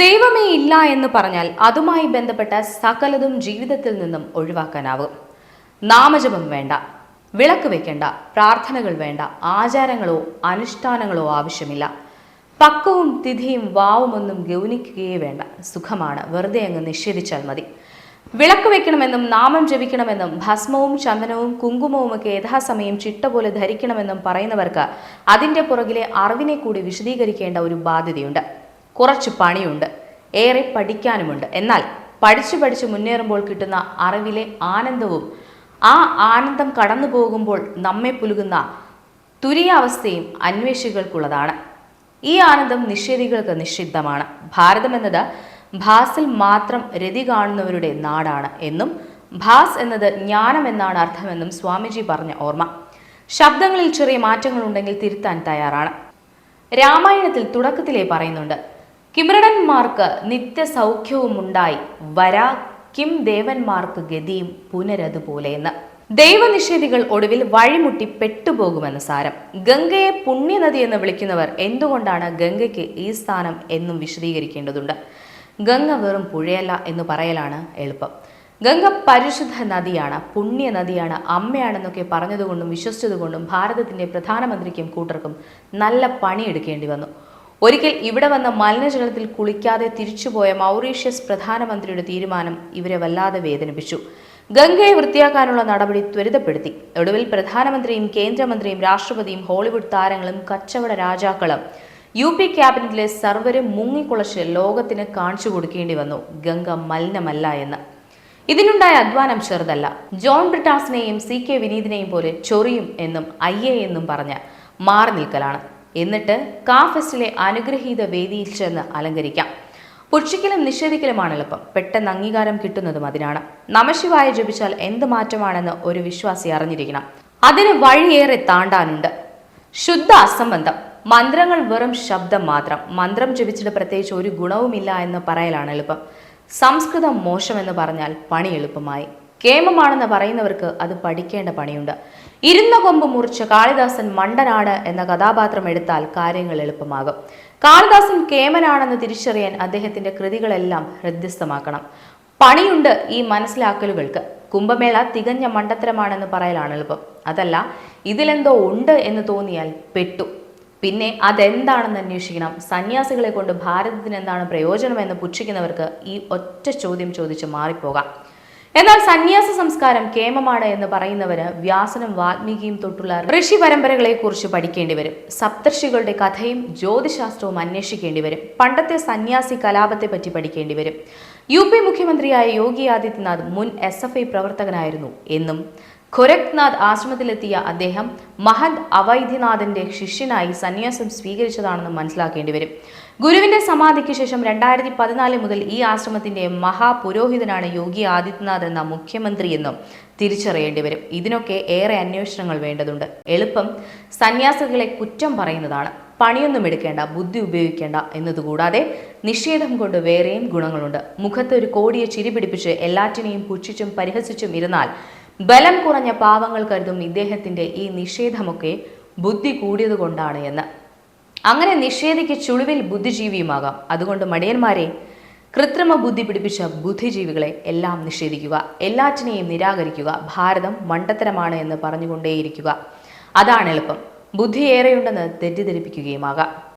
ദൈവമേ ഇല്ല എന്ന് പറഞ്ഞാൽ അതുമായി ബന്ധപ്പെട്ട സകലതും ജീവിതത്തിൽ നിന്നും ഒഴിവാക്കാനാവും. നാമജപം വേണ്ട വിളക്ക് വെക്കേണ്ട പ്രാർത്ഥനകൾ വേണ്ട ആചാരങ്ങളോ അനുഷ്ഠാനങ്ങളോ ആവശ്യമില്ല. പക്കവും തിഥിയും വാവുമൊന്നും ഗൗനിക്കുകയേ വേണ്ട സുഖമാണ് വെറുതെ അങ്ങ് നിഷേധിച്ചാൽ മതി. വിളക്ക് വെക്കണമെന്നും നാമം ജപിക്കണമെന്നും ഭസ്മവും ചന്ദനവും കുങ്കുമവും ഒക്കെ യഥാസമയം ചിട്ട പോലെ ധരിക്കണമെന്നും പറയുന്നവർക്ക് അതിന്റെ പുറകിലെ അറിവിനെ കൂടി വിശദീകരിക്കേണ്ട ഒരു ബാധ്യതയുണ്ട്. കുറച്ച് പണിയുണ്ട്. ഏറെ പഠിക്കാനുമുണ്ട്. എന്നാൽ പഠിച്ചു പഠിച്ച് മുന്നേറുമ്പോൾ കിട്ടുന്ന അറിവിലെ ആനന്ദവും ആ ആനന്ദം കടന്നു പോകുമ്പോൾ നമ്മെ പുലുകുന്ന തുരിയാവസ്ഥയും അന്വേഷികൾക്കുള്ളതാണ്. ഈ ആനന്ദം നിഷേധികൾക്ക് നിഷിദ്ധമാണ്. ഭാരതം എന്നത് ഭാസിൽ മാത്രം രതി കാണുന്നവരുടെ നാടാണ് എന്നും ഭാസ് എന്നത് ജ്ഞാനം എന്നാണ് അർത്ഥമെന്നും സ്വാമിജി പറഞ്ഞ ഓർമ്മ. ശബ്ദങ്ങളിൽ ചെറിയ മാറ്റങ്ങളുണ്ടെങ്കിൽ തിരുത്താൻ തയ്യാറാണ്. രാമായണത്തിൽ തുടക്കത്തിലേ പറയുന്നുണ്ട് കിമൃടന്മാർക്ക് നിത്യസൗഖ്യവുമുണ്ടായി. വരാ കിം ദേവന്മാർക്ക് ഗതിയും പുനരതുപോലെ എന്ന് ദൈവനിഷേധികൾ ഒടുവിൽ വഴിമുട്ടി പെട്ടുപോകുമെന്ന് സാരം. ഗംഗയെ പുണ്യനദി എന്ന് വിളിക്കുന്നവർ എന്തുകൊണ്ടാണ് ഗംഗയ്ക്ക് ഈ സ്ഥാനം എന്നും വിശദീകരിക്കേണ്ടതുണ്ട്. ഗംഗ വെറും പുഴയല്ല എന്ന് പറയലാണ് എളുപ്പം. ഗംഗ പരിശുദ്ധ നദിയാണ് പുണ്യ നദിയാണ് അമ്മയാണെന്നൊക്കെ പറഞ്ഞതുകൊണ്ടും വിശ്വസിച്ചതുകൊണ്ടും ഭാരതത്തിന്റെ പ്രധാനമന്ത്രിക്കും കൂട്ടർക്കും നല്ല പണിയെടുക്കേണ്ടി വന്നു. ഒരിക്കൽ ഇവിടെ വന്ന മലിനജലത്തിൽ കുളിക്കാതെ തിരിച്ചുപോയ മൗറീഷ്യസ് പ്രധാനമന്ത്രിയുടെ തീരുമാനം ഇവരെ വല്ലാതെ വേദനിപ്പിച്ചു. ഗംഗയെ വൃത്തിയാക്കാനുള്ള നടപടി ത്വരിതപ്പെടുത്തി. ഒടുവിൽ പ്രധാനമന്ത്രിയും കേന്ദ്രമന്ത്രിയും രാഷ്ട്രപതിയും ഹോളിവുഡ് താരങ്ങളും കച്ചവട രാജാക്കളും യു പി ക്യാബിനറ്റിലെ സർവരും മുങ്ങിക്കുളച്ച് ലോകത്തിന് കാണിച്ചു കൊടുക്കേണ്ടി വന്നു. ഗംഗ മലിനമല്ല എന്ന്. ഇതിനുണ്ടായ അധ്വാനം ചെറുതല്ല. ജോൺ ബ്രിട്ടാസിനെയും സി കെ വിനീതിനെയും പോലെ ചൊറിയും എന്നും അയ്യേ എന്നും പറഞ്ഞ് മാറി നിൽക്കലാണ്. എന്നിട്ട് കാ ഫെസ്റ്റിലെ അനുഗ്രഹീത വേദിയിൽ ചെന്ന് അലങ്കരിക്കാം. പുക്ഷിക്കലും നിഷേധിക്കലുമാണ് എളുപ്പം. പെട്ടെന്ന് അംഗീകാരം കിട്ടുന്നതും അതിനാണ്. നമശിവായ ജപിച്ചാൽ എന്ത് മാറ്റമാണെന്ന് ഒരു വിശ്വാസി അറിഞ്ഞിരിക്കണം. അതിന് വഴിയേറെ താണ്ടാനുണ്ട്. ശുദ്ധ അസംബന്ധം. മന്ത്രങ്ങൾ വെറും ശബ്ദം മാത്രം. മന്ത്രം ജപിച്ചിട്ട് പ്രത്യേകിച്ച് ഒരു ഗുണവുമില്ല എന്ന് പറയലാണ് എളുപ്പം. സംസ്കൃതം മോശമെന്ന് പറഞ്ഞാൽ പണി എളുപ്പമായി. കേമമാണെന്ന് പറയുന്നവർക്ക് അത് പഠിക്കേണ്ട പണിയുണ്ട്. ഇരുന്ന കൊമ്പ് മുറിച്ച് കാളിദാസൻ മണ്ടനാണ് എന്ന കഥാപാത്രം എടുത്താൽ കാര്യങ്ങൾ എളുപ്പമാകും. കാളിദാസൻ കേമനാണെന്ന് തിരിച്ചറിയാൻ അദ്ദേഹത്തിന്റെ കൃതികളെല്ലാം ഹൃദ്യസ്ഥമാക്കണം. പണിയുണ്ട് ഈ മനസ്സിലാക്കലുകൾക്ക്. കുംഭമേള തികഞ്ഞ മണ്ടത്തരമാണെന്ന് പറയലാണ് എളുപ്പം. അതല്ല ഇതിലെന്തോ ഉണ്ട് എന്ന് തോന്നിയാൽ പെട്ടു. പിന്നെ അതെന്താണെന്ന് അന്വേഷിക്കണം. സന്യാസികളെ കൊണ്ട് ഭാരതത്തിന് എന്താണ് പ്രയോജനമെന്ന് പുച്ഛിക്കുന്നവർക്ക് ഈ ഒറ്റ ചോദ്യം ചോദിച്ച് മാറിപ്പോകാം. എന്നാൽ സന്യാസ സംസ്കാരം കേമമാണ് എന്ന് പറയുന്നവര് വ്യാസനും വാൽമീകിയും തൊട്ടുള്ള ഋഷി പരമ്പരകളെ കുറിച്ച് പഠിക്കേണ്ടി വരും. സപ്തർഷികളുടെ കഥയും ജ്യോതിശാസ്ത്രവും അന്വേഷിക്കേണ്ടി വരും. പണ്ടത്തെ സന്യാസി കലാപത്തെ പറ്റി പഠിക്കേണ്ടി വരും. യു പി മുഖ്യമന്ത്രിയായ യോഗി ആദിത്യനാഥ് മുൻ എസ് എഫ് ഐ പ്രവർത്തകനായിരുന്നു എന്നും ഖൊരക്നാഥ് ആശ്രമത്തിലെത്തിയ അദ്ദേഹം മഹന്ത് അവൈദ്യനാഥന്റെ ശിഷ്യനായി സന്യാസം സ്വീകരിച്ചതാണെന്ന് മനസ്സിലാക്കേണ്ടി വരും. ഗുരുവിന്റെ സമാധിക്ക് ശേഷം രണ്ടായിരത്തി പതിനാല് മുതൽ ഈ ആശ്രമത്തിന്റെ മഹാപുരോഹിതനാണ് യോഗി ആദിത്യനാഥ് എന്ന മുഖ്യമന്ത്രി എന്നും തിരിച്ചറിയേണ്ടി വരും. ഇതിനൊക്കെ ഏറെ അന്വേഷണങ്ങൾ വേണ്ടതുണ്ട്. എളുപ്പം സന്യാസികളെ കുറ്റം പറയുന്നതാണ്. പണിയൊന്നും എടുക്കേണ്ട ബുദ്ധി ഉപയോഗിക്കേണ്ട എന്നതുകൂടാതെ നിഷേധം കൊണ്ട് വേറെയും ഗുണങ്ങളുണ്ട്. മുഖത്ത് ഒരു കോടിയെ ചിരി പിടിപ്പിച്ച് എല്ലാറ്റിനെയും പുച്ഛിച്ചും പരിഹസിച്ചും ഇരുന്നാൽ ബലം കുറഞ്ഞ പാവങ്ങൾ കരുതും ഇദ്ദേഹത്തിന്റെ ഈ നിഷേധമൊക്കെ ബുദ്ധി കൂടിയതുകൊണ്ടാണ് എന്ന്. അങ്ങനെ നിഷേധിക്ക് ചുളിവിൽ ബുദ്ധിജീവിയുമാകാം. അതുകൊണ്ട് മടിയന്മാരെ കൃത്രിമ ബുദ്ധി പിടിപ്പിച്ച ബുദ്ധിജീവികളെ എല്ലാം നിഷേധിക്കുക. എല്ലാറ്റിനെയും നിരാകരിക്കുക. ഭാരതം മണ്ടത്തരമാണ് എന്ന് പറഞ്ഞുകൊണ്ടേയിരിക്കുക. അതാണ് എളുപ്പം. ബുദ്ധി ഏറെയുണ്ടെന്ന് തെറ്റിദ്ധരിപ്പിക്കുകയുമാകാം.